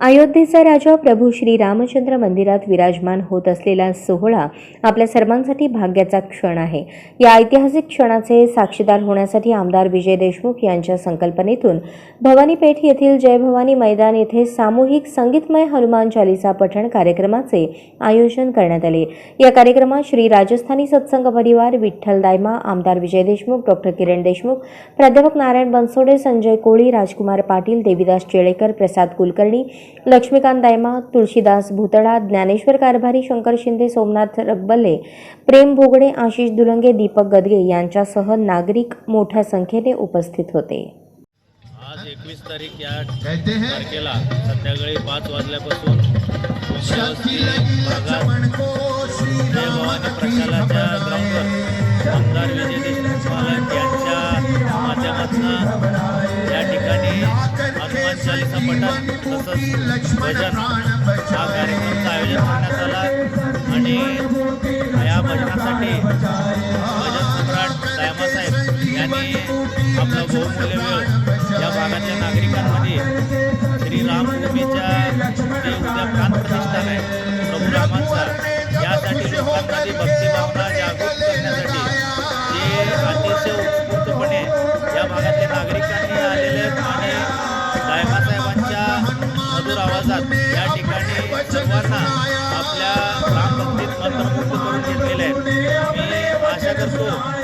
अयोध्येचा राजा प्रभू श्री रामचंद्र मंदिरात विराजमान होत असलेला सोहळा आपल्या सर्वांसाठी भाग्याचा क्षण आहे. या ऐतिहासिक क्षणाचे साक्षीदार होण्यासाठी आमदार विजय देशमुख यांच्या संकल्पनेतून भवानीपेठ येथील जय भवानी मैदान येथे सामूहिक संगीतमय हनुमान चालिसा पठण कार्यक्रमाचे आयोजन करण्यात आले. या कार्यक्रमात श्री राजस्थानी सत्संग परिवार विठ्ठल दायमा आमदार विजय देशमुख डॉक्टर किरण देशमुख प्राध्यापक नारायण बनसोडे संजय कोळी राजकुमार पाटील देवीदास चेळेकर प्रसाद कुलकर्णी लक्ष्मीकांत दायमा तुळशीदास भुतडा ज्ञानेश्वर कारभारी शंकर शिंदे सोमनाथ रगबल्ले प्रेम भोगडे आशिष दुलंगे दीपक गदगे यांच्यासह नागरिक मोठ्या संख्येने उपस्थित होते. आज एकवीस तारीख या हैं? तारखेला संध्याकाळी पाच वाजल्यापासून ग्राउंडवर आमदार विजय देशमुख यांच्या माध्यमातून हनुमान तसंच भजन हा कार्यक्रमाचं आयोजन करण्यात आला आणि या भजनासाठी भजन सम्राट साहेब यांनी आपला बहुमूल्य वेळ या भागातल्या नागरिकांमध्ये श्री रामभूमीच्या जे उद्या प्राणप्रतिष्ठान आहे. प्रभू रामांचा. यासाठी लोकांमध्ये भक्तिभावना सर्वांना आपल्या रामभक्तीत अंतर्भूत करून घेतलेले आहेत मी आशा करतो